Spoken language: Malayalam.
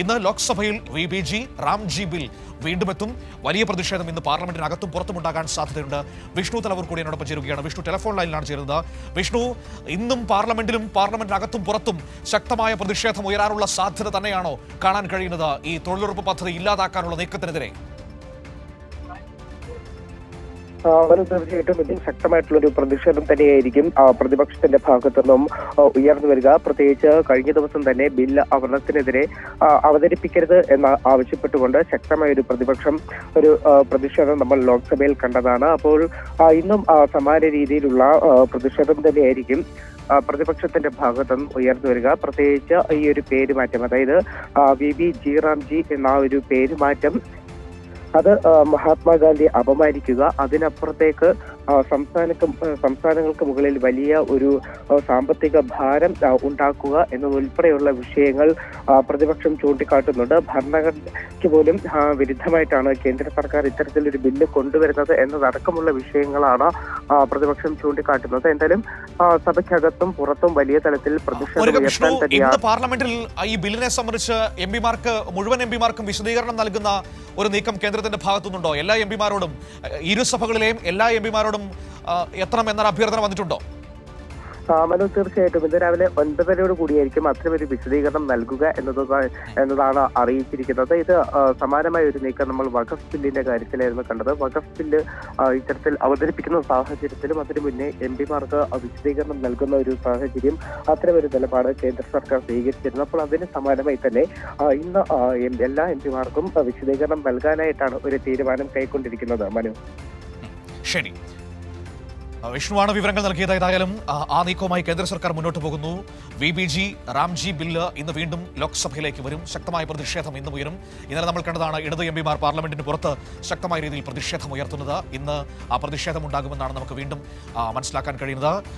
ഇന്ന് ലോക്സഭയിൽ V B G Ramji bill വീണ്ടും എത്തും. വലിയ പ്രതിഷേധം ഇന്ന് പാർലമെന്റിനകത്തും പുറത്തുമുണ്ടാകാൻ സാധ്യതയുണ്ട്. വിഷ്ണു തലവർ കൂടി എന്നോടൊപ്പം ചേരുകയാണ്. വിഷ്ണു ടെലിഫോൺ ലൈനിലാണ് ചേരുന്നത്. വിഷ്ണു ഇന്നും പാർലമെന്റിലും പാർലമെന്റിനകത്തും പുറത്തും ശക്തമായ പ്രതിഷേധം ഉയരാനുള്ള സാധ്യത തന്നെയാണോ കാണാൻ കഴിയുന്നത്? ഈ തൊഴിലുറപ്പ് പദ്ധതി ഇല്ലാതാക്കാനുള്ള നീക്കത്തിനെതിരെ. വളരെ തീർച്ചയായിട്ടും ശക്തമായിട്ടുള്ള ഒരു പ്രതിഷേധം തന്നെയായിരിക്കും പ്രതിപക്ഷത്തിന്റെ ഭാഗത്തു നിന്നും ഉയർന്നു വരിക. പ്രത്യേകിച്ച് കഴിഞ്ഞ ദിവസം തന്നെ ബില്ല് അവതരണത്തിനെതിരെ ആ, അവതരിപ്പിക്കരുത് എന്ന് ആവശ്യപ്പെട്ടുകൊണ്ട് ശക്തമായ ഒരു പ്രതിപക്ഷം ഒരു പ്രതിഷേധം നമ്മൾ ലോക്സഭയിൽ കണ്ടതാണ്. അപ്പോൾ ഇന്നും സമാന രീതിയിലുള്ള പ്രതിഷേധം തന്നെയായിരിക്കും പ്രതിപക്ഷത്തിന്റെ ഭാഗത്തും ഉയർന്നു വരിക. പ്രത്യേകിച്ച് ഈ ഒരു പേരുമാറ്റം അതായത് വി ബി ജി റാംജി എന്ന ഒരു പേരുമാറ്റം അത് മഹാത്മാഗാന്ധിയെ മഹാത്മാഗാന്ധി അപമാനിക്കുക. അതിനപ്പുറത്തേക്ക് സംസ്ഥാനക്ക് സംസ്ഥാനങ്ങൾക്ക് മുകളിൽ വലിയ ഒരു സാമ്പത്തിക ഭാരം ഉണ്ടാക്കുക എന്നതുൾപ്പെടെയുള്ള വിഷയങ്ങൾ പ്രതിപക്ഷം ചൂണ്ടിക്കാട്ടുന്നുണ്ട്. ഭരണഘടനയ്ക്ക് പോലും വിരുദ്ധമായിട്ടാണ് കേന്ദ്ര സർക്കാർ ഇത്തരത്തിലൊരു ബില്ല് കൊണ്ടുവരുന്നത് എന്നതടക്കമുള്ള വിഷയങ്ങളാണ് പ്രതിപക്ഷം ചൂണ്ടിക്കാട്ടുന്നത്. എന്തായാലും സഭയ്ക്കകത്തും പുറത്തും വലിയ തലത്തിൽ പ്രതിഷേധം പാർലമെന്റിൽ ഈ ബില്ലിനെ സംബന്ധിച്ച് എം പിമാർക്ക് മുഴുവൻ എം പിമാർക്കും വിശദീകരണം നൽകുന്ന ഒരു നീക്കം കേന്ദ്രത്തിന്റെ ഭാഗത്തുനിന്നുണ്ടോ? എല്ലാ എം പിമാരോടും ഇരുസഭകളിലെയും എല്ലാ എം പിമാരോടും എത്തണം എന്നൊരു അഭ്യർത്ഥന വന്നിട്ടുണ്ടോ? മനു തീർച്ചയായിട്ടും ഇന്ന് രാവിലെ ഒൻപതരയോട് കൂടിയായിരിക്കും അത്തരമൊരു വിശദീകരണം നൽകുക എന്നത് എന്നതാണ് അറിയിച്ചിരിക്കുന്നത്. ഇത് സമാനമായ ഒരു നീക്കം നമ്മൾ വഖഫ് ബില്ലിന്റെ കാര്യത്തിലായിരുന്നു കണ്ടത്. വഖഫ് ബില്ല് ഇത്തരത്തിൽ അവതരിപ്പിക്കുന്ന സാഹചര്യത്തിലും അതിനു മുന്നേ എം പിമാർക്ക് വിശദീകരണം നൽകുന്ന ഒരു സാഹചര്യം അത്തരമൊരു നിലപാട് കേന്ദ്ര സർക്കാർ സ്വീകരിച്ചിരുന്നു. അപ്പോൾ അതിന് സമാനമായി തന്നെ ഇന്ന് എല്ലാ എം പിമാർക്കും വിശദീകരണം നൽകാനായിട്ടാണ് ഒരു തീരുമാനം കൈക്കൊണ്ടിരിക്കുന്നത്. മനു. ശരി. വിഷ്ണുവാണ് വിവരങ്ങൾ നൽകിയത്. ഏതായാലും ആ, നീക്കവുമായി കേന്ദ്ര സർക്കാർ മുന്നോട്ട് പോകുന്നു. V B G Ramji bill ഇന്ന് വീണ്ടും ലോക്സഭയിലേക്ക് വരും. ശക്തമായ പ്രതിഷേധം ഇന്ന് ഉയരും. ഇന്നലെ നമ്മൾ കണ്ടതാണ് ഇടത് എം പിമാർ പാർലമെന്റിന് പുറത്ത് ശക്തമായ രീതിയിൽ പ്രതിഷേധം ഉയർത്തുന്നത്. ഇന്ന് ആ പ്രതിഷേധം ഉണ്ടാകുമെന്നാണ് നമുക്ക് വീണ്ടും മനസ്സിലാക്കാൻ കഴിയുന്നത്.